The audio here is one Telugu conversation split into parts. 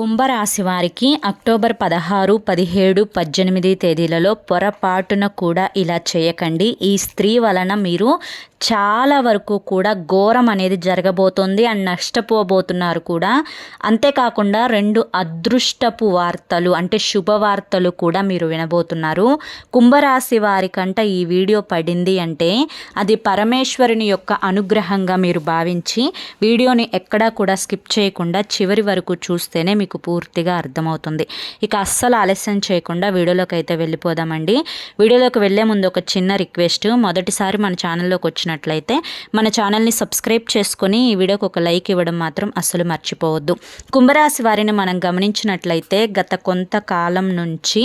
కుంభరాశి వారికి అక్టోబర్ పదహారు పదిహేడు పద్దెనిమిది తేదీలలో పొరపాటున కూడా ఇలా చేయకండి. ఈ స్త్రీ వలన మీరు చాలా వరకు కూడా ఘోరం అనేది జరగబోతోంది అండ్ నష్టపోబోతున్నారు కూడా. అంతేకాకుండా రెండు అదృష్టపు వార్తలు అంటే శుభవార్తలు కూడా మీరు వినబోతున్నారు. కుంభరాశి వారికంట ఈ వీడియో పడింది అంటే అది పరమేశ్వరుని యొక్క అనుగ్రహంగా మీరు భావించి వీడియోని ఎక్కడా కూడా స్కిప్ చేయకుండా చివరి వరకు చూస్తేనే మీకు పూర్తిగా అర్థమవుతుంది. ఇక అస్సలు ఆలస్యం చేయకుండా వీడియోలోకి అయితే వెళ్ళిపోదామండి. వీడియోలోకి వెళ్ళే ముందు ఒక చిన్న రిక్వెస్ట్. మొదటిసారి మన ఛానల్లోకి నచ్చినట్లయితే మన ఛానల్ని సబ్స్క్రైబ్ చేసుకొని ఈ వీడియోకి ఒక లైక్ ఇవ్వడం మాత్రం అస్సలు మర్చిపోవద్దు. కుంభరాశి వారిని మనం గమనించినట్లయితే గత కొంతకాలం నుంచి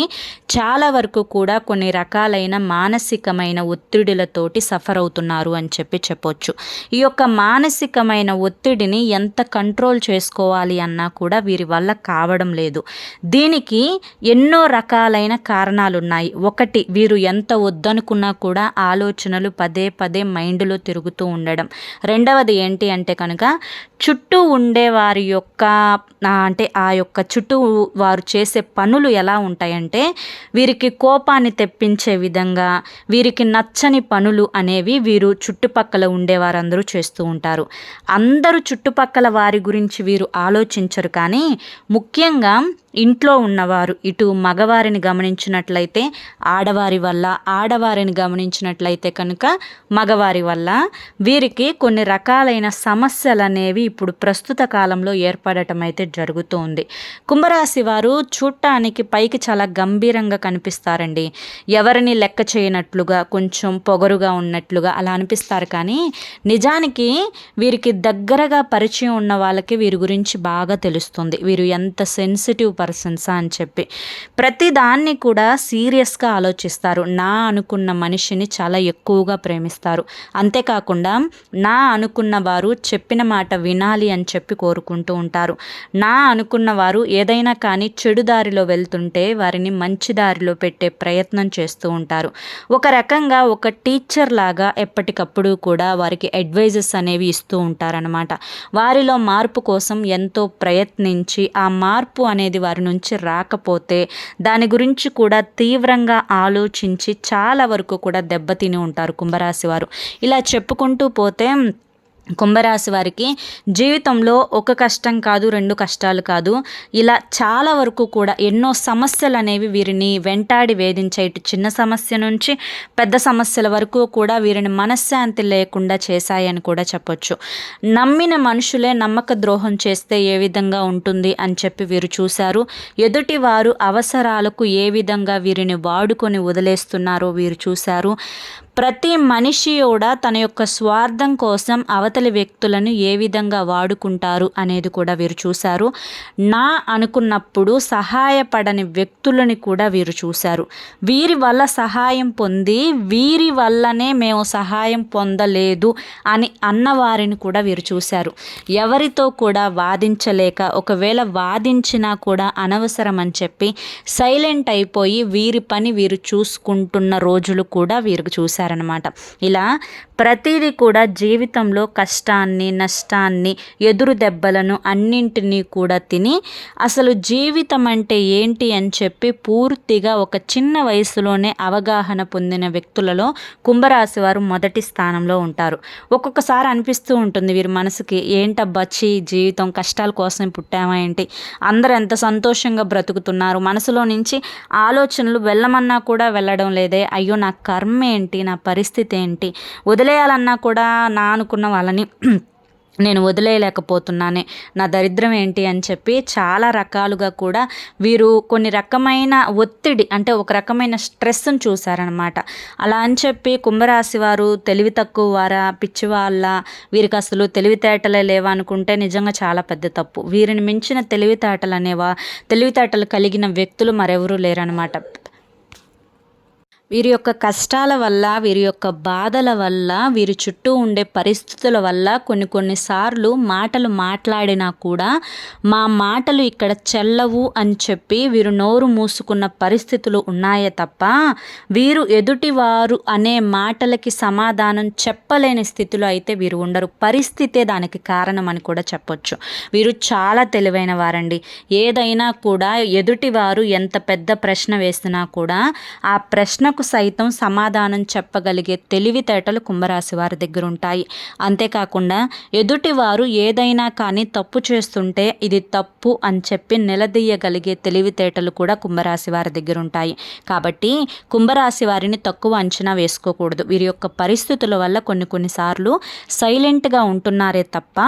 చాలా వరకు కూడా కొన్ని రకాలైన మానసికమైన ఒత్తిడులతోటి సఫర్ అవుతున్నారు అని చెప్పి చెప్పొచ్చు. ఈ యొక్క మానసికమైన ఒత్తిడిని ఎంత కంట్రోల్ చేసుకోవాలి అన్నా కూడా వీరి వల్ల కావడం లేదు. దీనికి ఎన్నో రకాలైన కారణాలు ఉన్నాయి ఒకటి వీరు ఎంత వద్దనుకున్నా కూడా ఆలోచనలు పదే పదే మైండ్ మైండ్లో తిరుగుతూ ఉండడం. రెండవది ఏంటి అంటే కనుక చుట్టూ ఉండే వారి యొక్క అంటే ఆ యొక్క చుట్టూ వారు చేసే పనులు ఎలా ఉంటాయంటే వీరికి కోపాన్ని తెప్పించే విధంగా వీరికి నచ్చని పనులు అనేవి వీరు చుట్టుపక్కల ఉండే వారందరూ చేస్తూ ఉంటారు. అందరూ చుట్టుపక్కల వారి గురించి వీరు ఆలోచించరు కానీ ముఖ్యంగా ఇంట్లో ఉన్నవారు ఇటు మగవారిని గమనించినట్లయితే ఆడవారి వల్ల ఆడవారిని గమనించినట్లయితే కనుక మగవారి వల్ల. వీరికి కొన్ని రకాలైన సమస్యలు అనేవి ఇప్పుడు ప్రస్తుత కాలంలో ఏర్పడటం అయితే జరుగుతోంది. కుంభరాశి వారు చూడటానికి పైకి చాలా గంభీరంగా కనిపిస్తారండి. ఎవరిని లెక్క చేయనట్లుగా కొంచెం పొగరుగా ఉన్నట్లుగా అలా అనిపిస్తారు. కానీ నిజానికి వీరికి దగ్గరగా పరిచయం ఉన్న వాళ్ళకి వీరి గురించి బాగా తెలుస్తుంది. వీరు ఎంత సెన్సిటివ్ పర్సన్సా అని చెప్పి. ప్రతి దాన్ని కూడా సీరియస్గా ఆలోచిస్తారు. నా అనుకున్న మనిషిని చాలా ఎక్కువగా ప్రేమిస్తారు. అంతేకాకుండా నా అనుకున్న వారు చెప్పిన మాట వినాలి అని చెప్పి కోరుకుంటూ ఉంటారు. నా అనుకున్న వారు ఏదైనా కానీ చెడు దారిలో వెళ్తుంటే వారిని మంచి దారిలో పెట్టే ప్రయత్నం చేస్తూ ఉంటారు. ఒక రకంగా ఒక టీచర్ లాగా ఎప్పటికప్పుడు కూడా వారికి అడ్వైజెస్ అనేవి ఇస్తూ ఉంటారనమాట వారిలో మార్పు కోసం ఎంతో ప్రయత్నించి ఆ మార్పు అనేది వారి నుంచి రాకపోతే దాని గురించి కూడా తీవ్రంగా ఆలోచించి చాలా వరకు కూడా దెబ్బతిని ఉంటారు కుంభరాశి వారు. ఇలా చెప్పుకుంటూ పోతే కుంభరాశి వారికి జీవితంలో ఒక కష్టం కాదు రెండు కష్టాలు కాదు. ఇలా చాలా వరకు కూడా ఎన్నో సమస్యలు అనేవి వీరిని వెంటాడి వేధించే ఇటు చిన్న సమస్య నుంచి పెద్ద సమస్యల వరకు కూడా వీరిని మనశ్శాంతి లేకుండా చేశాయని కూడా చెప్పొచ్చు. నమ్మిన మనుషులే నమ్మక ద్రోహం చేస్తే ఏ విధంగా ఉంటుంది అని చెప్పి వీరు చూశారు. ఎదుటి వారు అవసరాలకు ఏ విధంగా వీరిని వాడుకొని వదిలేస్తున్నారో వీరు చూశారు. ప్రతి మనిషి కూడా తన యొక్క స్వార్థం కోసం అవతలి వ్యక్తులను ఏ విధంగా వాడుకుంటారు అనేది కూడా వీరు చూశారు. నా అనుకున్నప్పుడు సహాయపడని వ్యక్తులని కూడా వీరు చూశారు. వీరి వల్ల సహాయం పొంది వీరి వల్లనే మేము సహాయం పొందలేదు అని అన్నవారిని కూడా వీరు చూశారు. ఎవరితో కూడా వాదించలేక ఒకవేళ వాదించినా కూడా అనవసరం అని చెప్పి సైలెంట్ అయిపోయి వీరి పని వీరు చూసుకుంటున్న రోజులు కూడా వీరికి చూశారు. చేశారనమాట ఇలా ప్రతిదీ కూడా జీవితంలో కష్టాన్ని నష్టాన్ని ఎదురు దెబ్బలను అన్నింటినీ కూడా తిని అసలు జీవితం అంటే ఏంటి అని చెప్పి పూర్తిగా ఒక చిన్న వయసులోనే అవగాహన పొందిన వ్యక్తులలో కుంభరాశి వారు మొదటి స్థానంలో ఉంటారు. ఒక్కొక్కసారి అనిపిస్తూ ఉంటుంది వీరి మనసుకి ఏంటబ్బా చీ జీవితం కష్టాల కోసం పుట్టామా ఏంటి? అందరూ ఎంత సంతోషంగా బ్రతుకుతున్నారు? మనసులో నుంచి ఆలోచనలు వెళ్ళమన్నా కూడా వెళ్ళడం లేదే. అయ్యో నా కర్మ ఏంటి? నా పరిస్థితి ఏంటి? వదిలేయాలన్నా కూడా నా అనుకున్న వాళ్ళని నేను వదిలేయలేకపోతున్నానే. నా దరిద్రం ఏంటి అని చెప్పి చాలా రకాలుగా కూడా వీరు కొన్ని రకమైన ఒత్తిడి అంటే ఒక రకమైన స్ట్రెస్ని చూశారనమాట అలా అని చెప్పి కుంభరాశి వారు తెలివి తక్కువ వారా పిచ్చి వాళ్ళ వీరికి అసలు తెలివితేటలే లేవా అనుకుంటే నిజంగా చాలా పెద్ద తప్పు. వీరిని మించిన తెలివితేటలు అనేవా తెలివితేటలు కలిగిన వ్యక్తులు మరెవరూ లేరనమాట వీరి యొక్క కష్టాల వల్ల వీరి యొక్క బాధల వల్ల వీరి చుట్టూ ఉండే పరిస్థితుల వల్ల కొన్ని కొన్నిసార్లు మాటలు మాట్లాడినా కూడా మా మాటలు ఇక్కడ చెల్లవు అని చెప్పి వీరు నోరు మూసుకున్న పరిస్థితులు ఉన్నాయే తప్ప వీరు ఎదుటివారు అనే మాటలకి సమాధానం చెప్పలేని స్థితిలో అయితే వీరు ఉండరు. పరిస్థితే దానికి కారణం అని కూడా చెప్పొచ్చు. వీరు చాలా తెలివైన వారండి. ఏదైనా కూడా ఎదుటివారు ఎంత పెద్ద ప్రశ్న వేసినా కూడా ఆ ప్రశ్నకు సైతం సమాధానం చెప్పగలిగే తెలివితేటలు కుంభరాశి వారి దగ్గర ఉంటాయి అంతేకాకుండా ఎదుటివారు ఏదైనా కానీ తప్పు చేస్తుంటే ఇది తప్పు అని చెప్పి నిలదీయగలిగే తెలివితేటలు కూడా కుంభరాశి వారి దగ్గర ఉంటాయి కాబట్టి కుంభరాశి వారిని తక్కువ అంచనా వేసుకోకూడదు. వీరి యొక్క పరిస్థితుల వల్ల కొన్ని కొన్నిసార్లు సైలెంట్గా ఉంటున్నారే తప్ప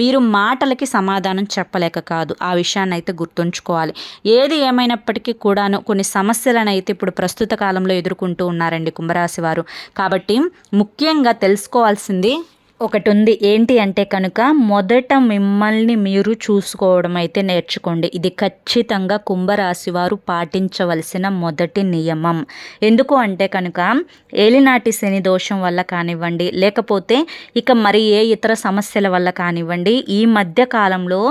వీరు మాటలకి సమాధానం చెప్పలేక కాదు. ఆ విషయాన్ని అయితే గుర్తుంచుకోవాలి. ఏది ఏమైనప్పటికీ కూడాను కొన్ని సమస్యలను అయితే ఇప్పుడు ప్రస్తుత కాలంలో ఎదురు ఎదుర్కొంటూ ఉన్నారండి కుంభరాశి వారు కాబట్టి ముఖ్యంగా తెలుసుకోవాల్సింది ఒకటి ఉంది ఏంటి అంటే కనుక మొదట మిమ్మల్ని మీరు చూసుకోవడం అయితే నేర్చుకోండి. ఇది ఖచ్చితంగా కుంభరాశి వారు పాటించవలసిన మొదటి నియమం. ఎందుకు అంటే కనుక ఏలినాటి శని దోషం వల్ల కానివ్వండి లేకపోతే ఇక మరి ఏ ఇతర సమస్యల వల్ల కానివ్వండి ఈ మధ్య కాలంలో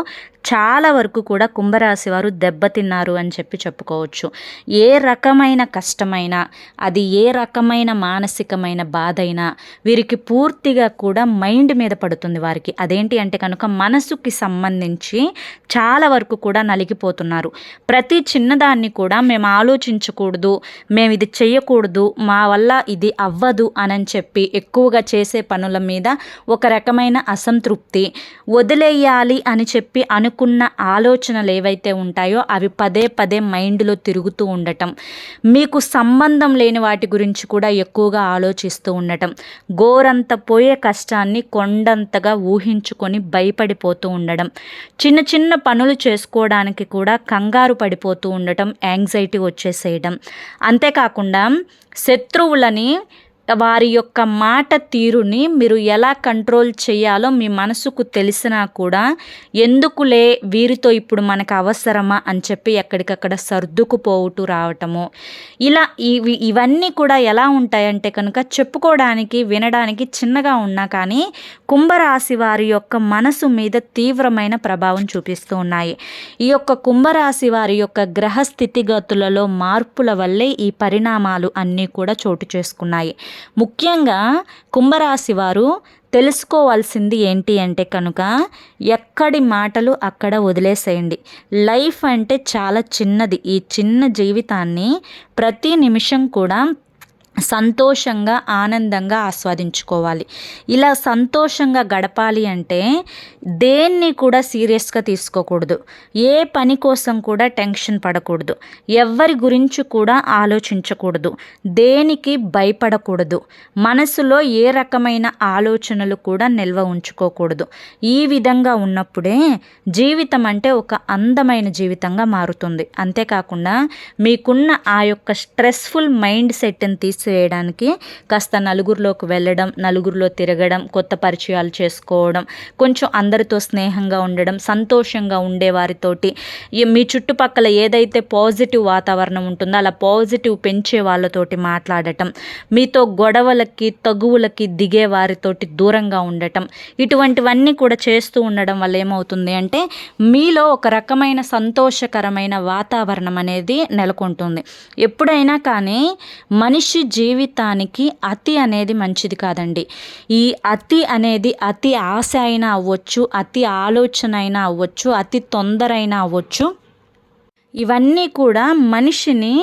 చాలా వరకు కూడా కుంభరాశి వారు దెబ్బతిన్నారు అని చెప్పి చెప్పుకోవచ్చు. ఏ రకమైన కష్టమైన అది ఏ రకమైన మానసికమైన బాధ అయినా వీరికి పూర్తిగా కూడా మైండ్ మీద పడుతుంది వారికి. అదేంటి అంటే కనుక మనసుకి సంబంధించి చాలా వరకు కూడా నలిగిపోతున్నారు. ప్రతి చిన్నదాన్ని కూడా మేము ఆలోచించకూడదు మేము ఇది చేయకూడదు మా వల్ల ఇది అవ్వదు అని చెప్పి ఎక్కువగా చేసే పనుల మీద ఒక రకమైన అసంతృప్తి వదిలేయాలి అని చెప్పి అను అనుకున్న ఆలోచనలు ఏవైతే ఉంటాయో అవి పదే పదే మైండ్లో తిరుగుతూ ఉండటం. మీకు సంబంధం లేని వాటి గురించి కూడా ఎక్కువగా ఆలోచిస్తూ ఉండటం. గోరంత పోయే కష్టాన్ని కొండంతగా ఊహించుకొని భయపడిపోతూ ఉండడం. చిన్న చిన్న పనులు చేసుకోవడానికి కూడా కంగారు పడిపోతూ ఉండటం యాంగ్జైటీ వచ్చేసేయడం. అంతేకాకుండా శత్రువులని వారి యొక్క మాట తీరుని మీరు ఎలా కంట్రోల్ చేయాలో మీ మనసుకు తెలిసినా కూడా ఎందుకులే వీరితో ఇప్పుడు మనకు అవసరమా అని చెప్పి ఎక్కడికక్కడ సర్దుకుపోవుటూ రావటము. ఇలా ఇవి ఇవన్నీ కూడా ఎలా ఉంటాయంటే కనుక చెప్పుకోవడానికి వినడానికి చిన్నగా ఉన్నా కానీ కుంభరాశి వారి యొక్క మనసు మీద తీవ్రమైన ప్రభావం చూపిస్తూ ఉన్నాయి. ఈ యొక్క కుంభరాశి వారి యొక్క గ్రహ స్థితిగతులలో మార్పుల వల్లే ఈ పరిణామాలు అన్నీ కూడా చోటు చేసుకున్నాయి. ముఖ్యంగా కుంభరాశి వారు తెలుసుకోవాల్సింది ఏంటి అంటే కనుక ఎక్కడి మాటలు అక్కడ వదిలేసేయండి. లైఫ్ అంటే చాలా చిన్నది. ఈ చిన్న జీవితాన్ని ప్రతి నిమిషం కూడా సంతోషంగా ఆనందంగా ఆస్వాదించుకోవాలి. ఇలా సంతోషంగా గడపాలి అంటే దేన్ని కూడా సీరియస్గా తీసుకోకూడదు. ఏ పని కోసం కూడా టెన్షన్ పడకూడదు. ఎవరి గురించి కూడా ఆలోచించకూడదు. దేనికి భయపడకూడదు. మనసులో ఏ రకమైన ఆలోచనలు కూడా నిల్వ ఉంచుకోకూడదు. ఈ విధంగా ఉన్నప్పుడే జీవితం అంటే ఒక అందమైన జీవితంగా మారుతుంది. అంతేకాకుండా మీకున్న ఆ యొక్క స్ట్రెస్ఫుల్ మైండ్ సెట్ని తీసి చేయడానికి కాస్త నలుగురిలోకి వెళ్ళడం నలుగురిలో తిరగడం కొత్త పరిచయాలు చేసుకోవడం కొంచెం అందరితో స్నేహంగా ఉండడం సంతోషంగా ఉండేవారితోటి మీ చుట్టుపక్కల ఏదైతే పాజిటివ్ వాతావరణం ఉంటుందో అలా పాజిటివ్ పెంచే వాళ్ళతోటి మాట్లాడటం మీతో గొడవలకి తగువులకి దిగే వారితోటి దూరంగా ఉండటం ఇటువంటివన్నీ కూడా చేస్తూ ఉండడం వల్ల ఏమవుతుంది అంటే మీలో ఒక రకమైన సంతోషకరమైన వాతావరణం అనేది నెలకొంటుంది. ఎప్పుడైనా కానీ మనిషి జీవితానికి అతి అనేది మంచిది కాదండి. ఈ అతి అనేది అతి ఆశ అయినా అవ్వచ్చు అతి ఆలోచన అయినా అవ్వచ్చు అతి తొందర అయినా అవ్వచ్చు. ఇవన్నీ కూడా మనిషిని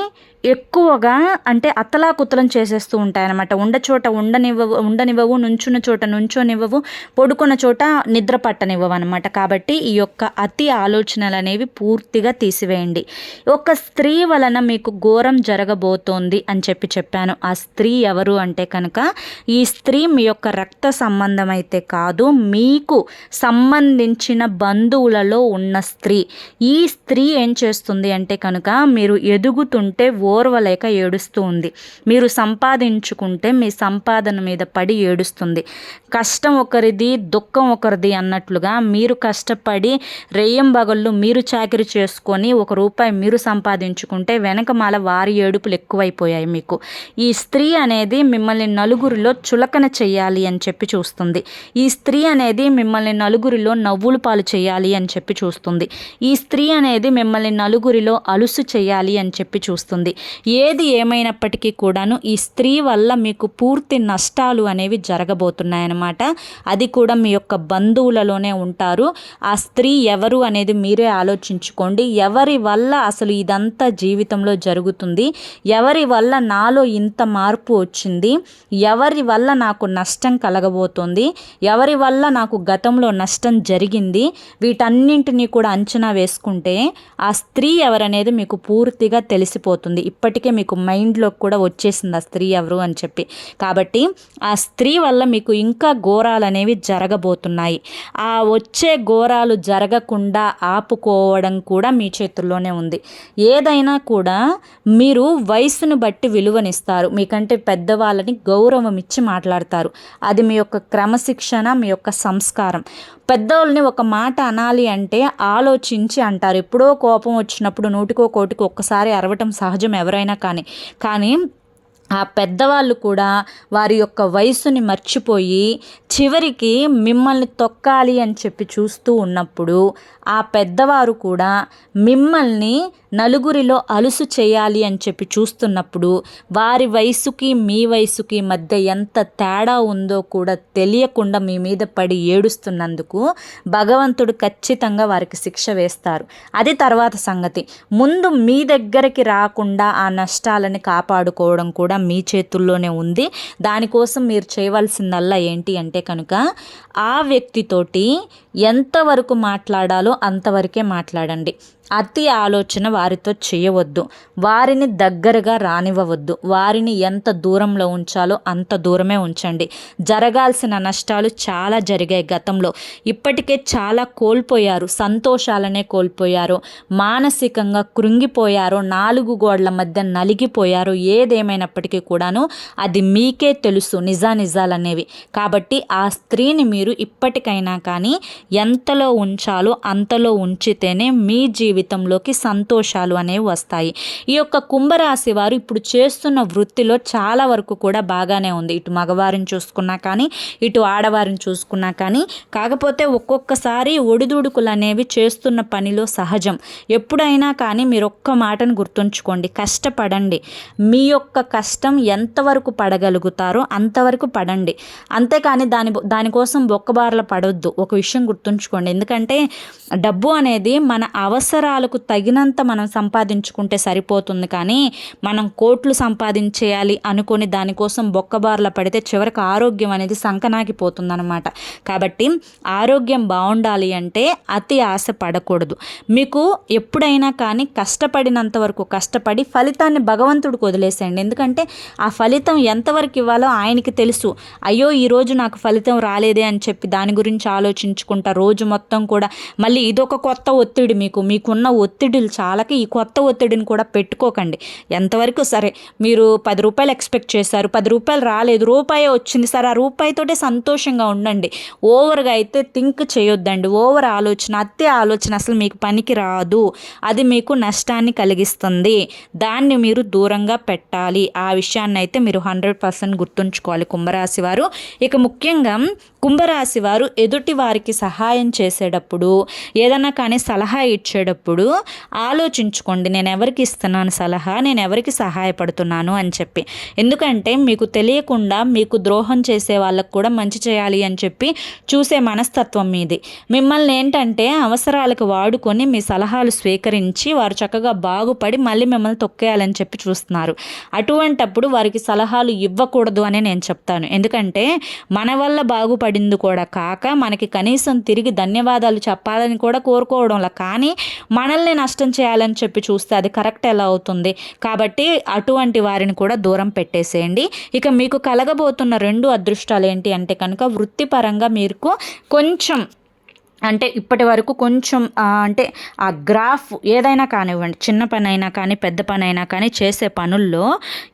ఎక్కువగా అంటే అతలాకుతలం చేసేస్తూ ఉంటాయన్నమాట. ఉండ చోట ఉండనివ్వవు ఉండనివ్వవు నుంచున్న చోట నుంచోనివ్వవు పడుకున్న చోట నిద్ర పట్టనివ్వవు అనమాట కాబట్టి ఈ యొక్క అతి ఆలోచనలు అనేవి పూర్తిగా తీసివేయండి. ఒక స్త్రీ వలన మీకు ఘోరం జరగబోతోంది అని చెప్పి చెప్పాను. ఆ స్త్రీ ఎవరు అంటే కనుక ఈ స్త్రీ మీ యొక్క రక్త సంబంధం అయితే కాదు మీకు సంబంధించిన బంధువులలో ఉన్న స్త్రీ. ఈ స్త్రీ ఏం చేస్తుంది? అంటే కనుక మీరు ఎదుగుతుంటే ఓర్వలేక ఏడుస్తూ ఉంది. మీరు సంపాదించుకుంటే మీ సంపాదన మీద పడి ఏడుస్తుంది. కష్టం ఒకరిది దుఃఖం ఒకరిది అన్నట్లుగా మీరు కష్టపడి రెయ్యం బగళ్ళు మీరు చాకరీ చేసుకొని ఒక రూపాయి మీరు సంపాదించుకుంటే వెనకమాల వారి ఏడుపులు ఎక్కువైపోయాయి మీకు. ఈ స్త్రీ అనేది మిమ్మల్ని నలుగురిలో చులకన చేయాలి అని చెప్పి చూస్తుంది. ఈ స్త్రీ అనేది మిమ్మల్ని నలుగురిలో నవ్వులు పాలు చేయాలి అని చెప్పి చూస్తుంది. ఈ స్త్రీ అనేది మిమ్మల్ని నలుగురిలో అలుసు చేయాలి అని చెప్పి చూస్తుంది. ఏది ఏమైనప్పటికీ కూడాను ఈ స్త్రీ వల్ల మీకు పూర్తి నష్టాలు అనేవి జరగబోతున్నాయన్నమాట. అది కూడా మీ యొక్క బంధువులలోనే ఉంటారు. ఆ స్త్రీ ఎవరు అనేది మీరే ఆలోచించుకోండి. ఎవరి వల్ల అసలు ఇదంతా జీవితంలో జరుగుతుంది? ఎవరి వల్ల నాలో ఇంత మార్పు వచ్చింది? ఎవరి వల్ల నాకు నష్టం కలగబోతోంది? ఎవరి వల్ల నాకు గతంలో నష్టం జరిగింది? వీటన్నింటినీ కూడా అంచనా వేసుకుంటే ఆ స్త్రీ ఎవరనేది మీకు పూర్తిగా తెలిసిపోతుంది. ఇప్పటికే మీకు మైండ్లో కూడా వచ్చేసింది ఆ స్త్రీ ఎవరు అని చెప్పి. కాబట్టి ఆ స్త్రీ వల్ల మీకు ఇంకా ఘోరాలు అనేవి జరగబోతున్నాయి. ఆ వచ్చే ఘోరాలు జరగకుండా ఆపుకోవడం కూడా మీ చేతుల్లోనే ఉంది. ఏదైనా కూడా మీరు వయసును బట్టి విలువనిస్తారు. మీకంటే పెద్దవాళ్ళని గౌరవం ఇచ్చి మాట్లాడతారు. అది మీ యొక్క క్రమశిక్షణ మీ యొక్క సంస్కారం. పెద్దోళ్ళని ఒక మాట అనాలి అంటే ఆలోచించి అంటారు. ఎప్పుడో కోపం వచ్చిన వచ్చినప్పుడు నూటికో కోటికి ఒక్కసారి అరవటం సహజం ఎవరైనా కానీ. కానీ ఆ పెద్దవాళ్ళు కూడా వారి యొక్క వయసుని మర్చిపోయి చివరికి మిమ్మల్ని తొక్కాలి అని చెప్పి చూస్తూ ఉన్నప్పుడు ఆ పెద్దవారు కూడా మిమ్మల్ని నలుగురిలో అలుసు చేయాలి అని చెప్పి చూస్తున్నప్పుడు వారి వయసుకి మీ వయసుకి మధ్య ఎంత తేడా ఉందో కూడా తెలియకుండా మీ మీద పడి ఏడుస్తున్నందుకు భగవంతుడు ఖచ్చితంగా వారికి శిక్ష వేస్తారు. అది తర్వాత సంగతి. ముందు మీ దగ్గరికి రాకుండా ఆ నష్టాలని కాపాడుకోవడం కూడా మీ చేతుల్లోనే ఉంది. దానికోసం మీరు చేయవలసిందల్లా ఏంటి అంటే కనుక ఆ వ్యక్తితోటి ఎంతవరకు మాట్లాడాలో అంతవరకే మాట్లాడండి. అతి ఆలోచన వారితో చేయవద్దు. వారిని దగ్గరగా రానివ్వవద్దు. వారిని ఎంత దూరంలో ఉంచాలో అంత దూరమే ఉంచండి. జరగాల్సిన నష్టాలు చాలా జరిగాయి గతంలో. ఇప్పటికే చాలా కోల్పోయారు. సంతోషాలనే కోల్పోయారు. మానసికంగా కృంగిపోయారు. నాలుగు గోడల మధ్య నలిగిపోయారు. ఏదేమైనప్పటికీ కూడాను అది మీకే తెలుసు నిజానిజాలనేవి. కాబట్టి ఆ స్త్రీని మీరు ఇప్పటికైనా కానీ ఎంతలో ఉంచాలో అంతలో ఉంచితేనే మీ జీవితంలోకి సంతోషాలు అనేవి వస్తాయి. ఈ యొక్క కుంభరాశి వారు ఇప్పుడు చేస్తున్న వృత్తిలో చాలా వరకు కూడా బాగానే ఉంది. ఇటు మగవారిని చూసుకున్నా కానీ ఇటు ఆడవారిని చూసుకున్నా కానీ కాకపోతే ఒక్కొక్కసారి ఒడిదుడుకులు అనేవి చేస్తున్న పనిలో సహజం. ఎప్పుడైనా కానీ మీరు ఒక్క మాటను గుర్తుంచుకోండి. కష్టపడండి. మీ యొక్క కష్టం ఎంతవరకు పడగలుగుతారో అంతవరకు పడండి. అంతేకాని దాని దానికోసం బొక్కబారల పడవద్దు ఒక విషయం గుర్తుంచుకోండి. ఎందుకంటే డబ్బు అనేది మన అవసరాలకు తగినంత మనం సంపాదించుకుంటే సరిపోతుంది కానీ మనం కోట్లు సంపాదించేయాలి అనుకొని దానికోసం బొక్కబార్ల పడితే చివరికి ఆరోగ్యం అనేది సంకనాగిపోతుంది అనమాట కాబట్టి ఆరోగ్యం బాగుండాలి అంటే అతి ఆశ పడకూడదు. మీకు ఎప్పుడైనా కానీ కష్టపడినంత వరకు కష్టపడి ఫలితాన్ని భగవంతుడికి వదిలేసేయండి. ఎందుకంటే ఆ ఫలితం ఎంతవరకు ఇవ్వాలో ఆయనకి తెలుసు. అయ్యో ఈరోజు నాకు ఫలితం రాలేదే అని చెప్పి దాని గురించి ఆలోచించుకుంటా రోజు మొత్తం కూడా మళ్ళీ ఇదొక కొత్త ఒత్తిడి మీకు. మీకున్న ఒత్తిడిలు చాలక ఈ కొత్త ఒత్తిడిని కూడా పెట్టుకోకండి. ఎంతవరకు సరే మీరు పది రూపాయలు ఎక్స్పెక్ట్ చేశారు పది రూపాయలు రాలేదు రూపాయి వచ్చింది సరే ఆ రూపాయితోటే సంతోషంగా ఉండండి. ఓవర్గా అయితే థింక్ చేయొద్దండి. ఓవర్ ఆలోచన అత్తే ఆలోచన అసలు మీకు పనికి రాదు. అది మీకు నష్టాన్ని కలిగిస్తుంది. దాన్ని మీరు దూరంగా పెట్టాలి. ఆ విషయాన్ని అయితే మీరు హండ్రెడ్ పర్సెంట్ గుర్తుంచుకోవాలి కుంభరాశి వారు. ఇక ముఖ్యంగా కుంభరాశి వారు ఎదుటి వారికి సహాయం చేసేటప్పుడు ఏదన్నా కానీ సలహా ఇచ్చేటప్పుడు ఆలోచించుకోండి నేను ఎవరికి ఇస్తున్నాను సలహా నేను ఎవరికి సహాయపడుతున్నాను అని చెప్పి. ఎందుకంటే మీకు తెలియకుండా మీకు ద్రోహం చేసే వాళ్ళకు కూడా మంచి చేయాలి అని చెప్పి చూసే మనస్తత్వం మీది. మిమ్మల్ని ఏంటంటే అవసరాలకు వాడుకొని మీ సలహాలు స్వీకరించి వారు చక్కగా బాగుపడి మళ్ళీ మిమ్మల్ని తొక్కేయాలని చెప్పి చూస్తున్నారు. అటువంటప్పుడు వారికి సలహాలు ఇవ్వకూడదు అని నేను చెప్తాను. ఎందుకంటే మన వల్ల బాగుపడి పడింది కూడా కాక మనకి కనీసం తిరిగి ధన్యవాదాలు చెప్పాలని కూడా కోరుకోవడంలా. కానీ మనల్ని నష్టం చేయాలని చెప్పి చూస్తే అది కరెక్ట్ ఎలా అవుతుంది? కాబట్టి అటువంటి వారిని కూడా దూరం పెట్టేసేయండి. ఇక మీకు కలగబోతున్న రెండు అదృష్టాలు ఏంటి అంటే కనుక వృత్తిపరంగా మీకు కొంచెం అంటే ఇప్పటి వరకు కొంచెం అంటే ఆ గ్రాఫ్ ఏదైనా కానివ్వండి చిన్న పని అయినా కానీ పెద్ద పని అయినా కానీ చేసే పనుల్లో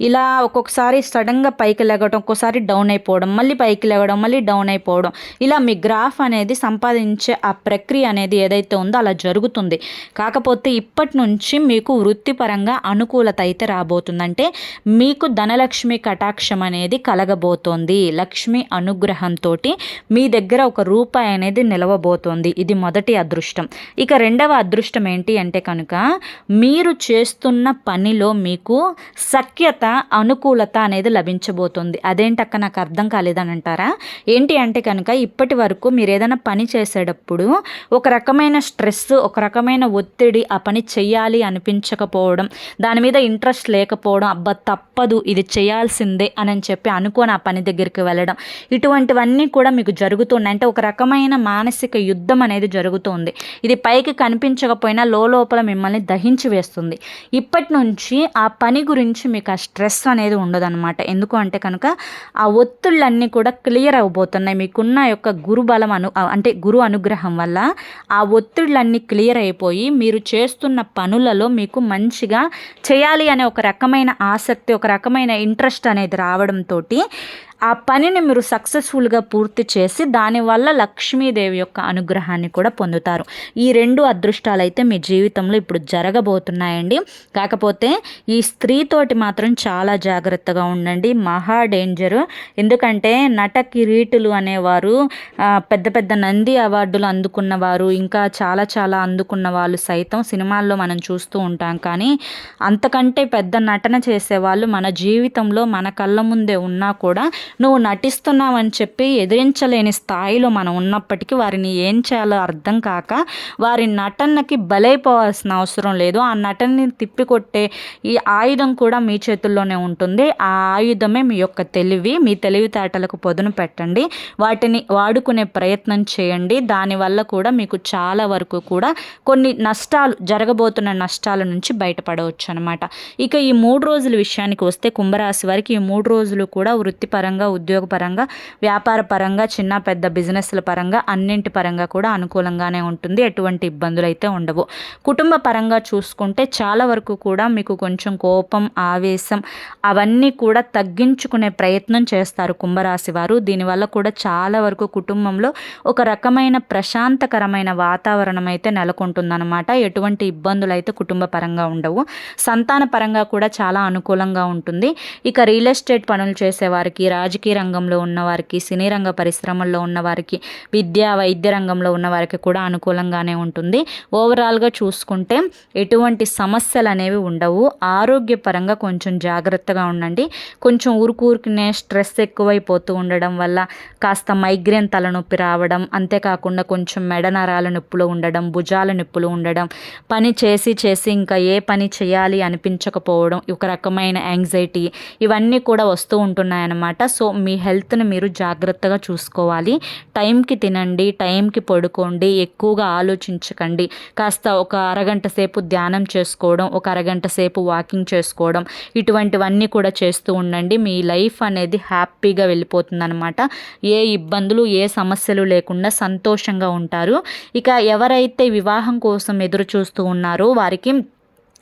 ఇలా ఒక్కొక్కసారి సడన్గా పైకి లెగడం ఒక్కోసారి డౌన్ అయిపోవడం మళ్ళీ పైకి లెగడం మళ్ళీ డౌన్ అయిపోవడం ఇలా మీ గ్రాఫ్ అనేది సంపాదించే ఆ ప్రక్రియ అనేది ఏదైతే ఉందో అలా జరుగుతుంది. కాకపోతే ఇప్పటి నుంచి మీకు వృత్తిపరంగా అనుకూలత అయితే రాబోతుందంటే మీకు ధనలక్ష్మి కటాక్షం అనేది కలగబోతోంది. లక్ష్మి అనుగ్రహంతో మీ దగ్గర ఒక రూపాయి అనేది నిలవబోతోంది. జరుగుతోంది ఇది మొదటి అదృష్టం. ఇక రెండవ అదృష్టం ఏంటి అంటే కనుక మీరు చేస్తున్న పనిలో మీకు సఖ్యత అనుకూలత అనేది లభించబోతుంది. అదేంటక్క నాకు అర్థం కాలేదని అంటారా? ఏంటి అంటే కనుక ఇప్పటి వరకు మీరు ఏదైనా పని చేసేటప్పుడు ఒక రకమైన స్ట్రెస్ ఒక రకమైన ఒత్తిడి ఆ పని చేయాలి అనిపించకపోవడం దాని మీద ఇంట్రెస్ట్ లేకపోవడం అబ్బా తప్పదు ఇది చేయాల్సిందే అని చెప్పి అనుకోని ఆ పని దగ్గరికి వెళ్ళడం ఇటువంటివన్నీ కూడా మీకు జరుగుతున్నాయి. అంటే ఒక రకమైన మానసిక యుద్ధం యుద్ధం అనేది జరుగుతుంది. ఇది పైకి కనిపించకపోయినా లోపల మిమ్మల్ని దహించి వేస్తుంది. ఇప్పటి నుంచి ఆ పని గురించి మీకు ఆ స్ట్రెస్ అనేది ఉండదన్నమాట. ఎందుకు అంటే కనుక ఆ ఒత్తిళ్ళన్నీ కూడా క్లియర్ అవబోతున్నాయి. మీకున్న యొక్క గురు బలం అను అంటే గురు అనుగ్రహం వల్ల ఆ ఒత్తిళ్ళన్నీ క్లియర్ అయిపోయి మీరు చేస్తున్న పనులలో మీకు మంచిగా చేయాలి అనే ఒక రకమైన ఆసక్తి ఒక రకమైన ఇంట్రెస్ట్ అనేది రావడంతో ఆ పనిని మీరు సక్సెస్ఫుల్గా పూర్తి చేసి దానివల్ల లక్ష్మీదేవి యొక్క అనుగ్రహాన్ని కూడా పొందుతారు. ఈ రెండు అదృష్టాలు అయితే మీ జీవితంలో ఇప్పుడు జరగబోతున్నాయండి. కాకపోతే ఈ స్త్రీతోటి మాత్రం చాలా జాగ్రత్తగా ఉండండి. మహా డేంజరు. ఎందుకంటే నట కిరీటులు అనేవారు పెద్ద పెద్ద నంది అవార్డులు అందుకున్నవారు ఇంకా చాలా చాలా అందుకున్న వాళ్ళు సైతం సినిమాల్లో మనం చూస్తూ ఉంటాం. కానీ అంతకంటే పెద్ద నటన చేసేవాళ్ళు మన జీవితంలో మన కళ్ళ ముందే ఉన్నా కూడా నువ్వు నటిస్తున్నావని చెప్పి ఎదిరించలేని స్థాయిలో మనం ఉన్నప్పటికీ వారిని ఏం చేయాలో అర్థం కాక వారి నటనకి బలైపోవాల్సిన అవసరం లేదు. ఆ నటనని తిప్పికొట్టే ఈ ఆయుధం కూడా మీ చేతుల్లోనే ఉంటుంది. ఆ ఆయుధమే మీ యొక్క తెలివి. మీ తెలివితేటలకు పొదును పెట్టండి. వాటిని వాడుకునే ప్రయత్నం చేయండి. దానివల్ల కూడా మీకు చాలా వరకు కూడా కొన్ని నష్టాలు జరగబోతున్న నష్టాల నుంచి బయటపడవచ్చు అనమాట ఇక ఈ మూడు రోజుల విషయానికి వస్తే కుంభరాశి వారికి ఈ మూడు రోజులు కూడా వృత్తిపరంగా పరంగా ఉద్యోగపరంగా వ్యాపార పరంగా చిన్న పెద్ద బిజినెస్ల పరంగా అన్నింటి పరంగా కూడా అనుకూలంగానే ఉంటుంది. ఎటువంటి ఇబ్బందులు అయితే ఉండవు. కుటుంబ పరంగా చూసుకుంటే చాలా వరకు కూడా మీకు కొంచెం కోపం ఆవేశం అవన్నీ కూడా తగ్గించుకునే ప్రయత్నం చేస్తారు కుంభరాశి వారు. దీనివల్ల కూడా చాలా వరకు కుటుంబంలో ఒక రకమైన ప్రశాంతకరమైన వాతావరణం అయితే నెలకొంటుందన్నమాట. ఎటువంటి ఇబ్బందులు అయితే కుటుంబ పరంగా ఉండవు. సంతాన పరంగా కూడా చాలా అనుకూలంగా ఉంటుంది. ఇక రియల్ ఎస్టేట్ పనులు చేసేవారికి రా రాజకీయ రంగంలో ఉన్నవారికి సినీ రంగ పరిశ్రమల్లో ఉన్నవారికి విద్యా వైద్య రంగంలో ఉన్నవారికి కూడా అనుకూలంగానే ఉంటుంది. ఓవరాల్గా చూసుకుంటే ఎటువంటి సమస్యలు అనేవి ఉండవు. ఆరోగ్యపరంగా కొంచెం జాగ్రత్తగా ఉండండి. కొంచెం ఊరుకూరుకునే స్ట్రెస్ ఎక్కువైపోతూ ఉండడం వల్ల కాస్త మైగ్రేన్ తలనొప్పి రావడం అంతేకాకుండా కొంచెం మెడ నరాల నొప్పులు ఉండడం భుజాల నొప్పులు ఉండడం పని చేసి చేసి ఇంకా ఏ పని చేయాలి అనిపించకపోవడం ఒక రకమైన యాంగ్జైటీ ఇవన్నీ కూడా వస్తూ ఉంటున్నాయన్నమాట. సో మీ హెల్త్ని మీరు జాగ్రత్తగా చూసుకోవాలి. టైంకి తినండి టైంకి పడుకోండి ఎక్కువగా ఆలోచించకండి. కాస్త ఒక అరగంట సేపు ధ్యానం చేసుకోవడం ఒక అరగంట సేపు వాకింగ్ చేసుకోవడం ఇటువంటివన్నీ కూడా చేస్తూ ఉండండి. మీ లైఫ్ అనేది హ్యాపీగా వెళ్ళిపోతుందనమాట ఏ ఇబ్బందులు ఏ సమస్యలు లేకుండా సంతోషంగా ఉంటారు. ఇక ఎవరైతే వివాహం కోసం ఎదురు చూస్తూ ఉన్నారో వారికి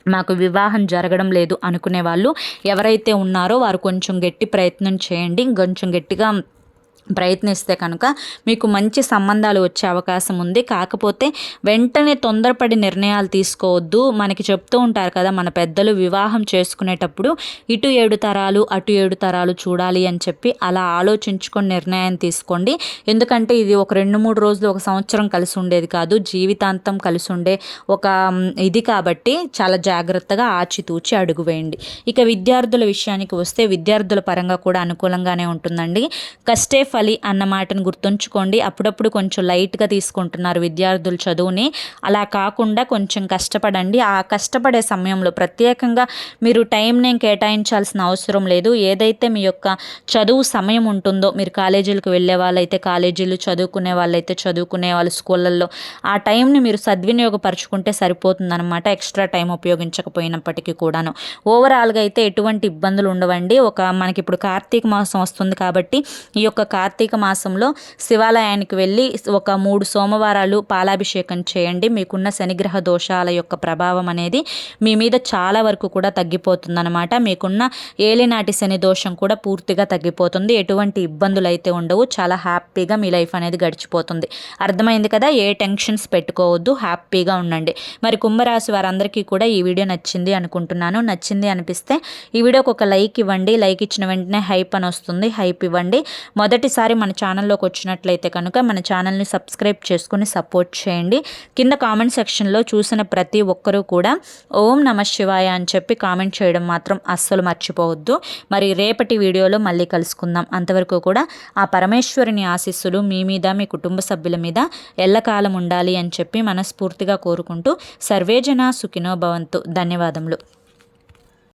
మాకు వివాహం జరగడం లేదు అనుకునే వాళ్ళు ఎవరైతే ఉన్నారో వారు కొంచెం గట్టి ప్రయత్నం చేయండి. కొంచెం గట్టిగా ప్రయత్నిస్తే కనుక మీకు మంచి సంబంధాలు వచ్చే అవకాశం ఉంది. కాకపోతే వెంటనే తొందరపడి నిర్ణయాలు తీసుకోవద్దు. మనకి చెప్తూ ఉంటారు కదా మన పెద్దలు వివాహం చేసుకునేటప్పుడు ఇటు ఏడు తరాలు అటు ఏడు తరాలు చూడాలి అని చెప్పి అలా ఆలోచించుకొని నిర్ణయం తీసుకోండి. ఎందుకంటే ఇది ఒక రెండు మూడు రోజులు ఒక సంవత్సరం కలిసి ఉండేది కాదు. జీవితాంతం కలిసి ఉండే ఒక ఇది కాబట్టి చాలా జాగ్రత్తగా ఆచితూచి అడుగు వేయండి. ఇక విద్యార్థుల విషయానికి వస్తే విద్యార్థుల పరంగా కూడా అనుకూలంగానే ఉంటుందండి. కష్టే ఫలి అన్న మాటను గుర్తుంచుకోండి. అప్పుడప్పుడు కొంచెం లైట్గా తీసుకుంటున్నారు విద్యార్థులు చదువుని. అలా కాకుండా కొంచెం కష్టపడండి. ఆ కష్టపడే సమయంలో ప్రత్యేకంగా మీరు టైం నేను కేటాయించాల్సిన అవసరం లేదు. ఏదైతే మీ యొక్క చదువు సమయం ఉంటుందో మీరు కాలేజీలకు వెళ్ళే వాళ్ళైతే కాలేజీలు చదువుకునే వాళ్ళైతే చదువుకునే వాళ్ళు స్కూళ్ళల్లో ఆ టైంని మీరు సద్వినియోగపరచుకుంటే సరిపోతుందన్నమాట. ఎక్స్ట్రా టైం ఉపయోగించకపోయినప్పటికీ కూడాను. ఓవరాల్గా అయితే ఎటువంటి ఇబ్బందులు ఉండవండి. ఒక మనకి ఇప్పుడు కార్తీక మాసం వస్తుంది కాబట్టి ఈ యొక్క కార్తీక మాసంలో శివాలయానికి వెళ్ళి ఒక మూడు సోమవారాలు పాలాభిషేకం చేయండి. మీకున్న శనిగ్రహ దోషాల యొక్క ప్రభావం అనేది మీ మీద చాలా వరకు కూడా తగ్గిపోతుందన్నమాట. మీకున్న ఏలినాటి శని దోషం కూడా పూర్తిగా తగ్గిపోతుంది. ఎటువంటి ఇబ్బందులు అయితే ఉండవు. చాలా హ్యాపీగా మీ లైఫ్ అనేది గడిచిపోతుంది. అర్థమైంది కదా? ఏ టెన్షన్స్ పెట్టుకోవద్దు. హ్యాపీగా ఉండండి. మరి కుంభరాశి వారందరికీ కూడా ఈ వీడియో నచ్చింది అనుకుంటున్నాను. నచ్చింది అనిపిస్తే ఈ వీడియోకి ఒక లైక్ ఇవ్వండి. లైక్ ఇచ్చిన వెంటనే హైప్ అని వస్తుంది. హైప్ ఇవ్వండి. మొదటి మొదటిసారి మన ఛానల్లోకి వచ్చినట్లయితే కనుక మన ఛానల్ని సబ్స్క్రైబ్ చేసుకుని సపోర్ట్ చేయండి. కింద కామెంట్ సెక్షన్లో చూసిన ప్రతి ఒక్కరూ కూడా ఓం నమ శివాయ అని చెప్పి కామెంట్ చేయడం మాత్రం అస్సలు మర్చిపోవద్దు. మరి రేపటి వీడియోలో మళ్ళీ కలుసుకుందాం. అంతవరకు కూడా ఆ పరమేశ్వరుని ఆశీస్సులు మీ మీద మీ కుటుంబ సభ్యుల మీద ఎల్లకాలం ఉండాలి అని చెప్పి మనస్ఫూర్తిగా కోరుకుంటూ సర్వేజన సుఖినో భవంతు. ధన్యవాదములు.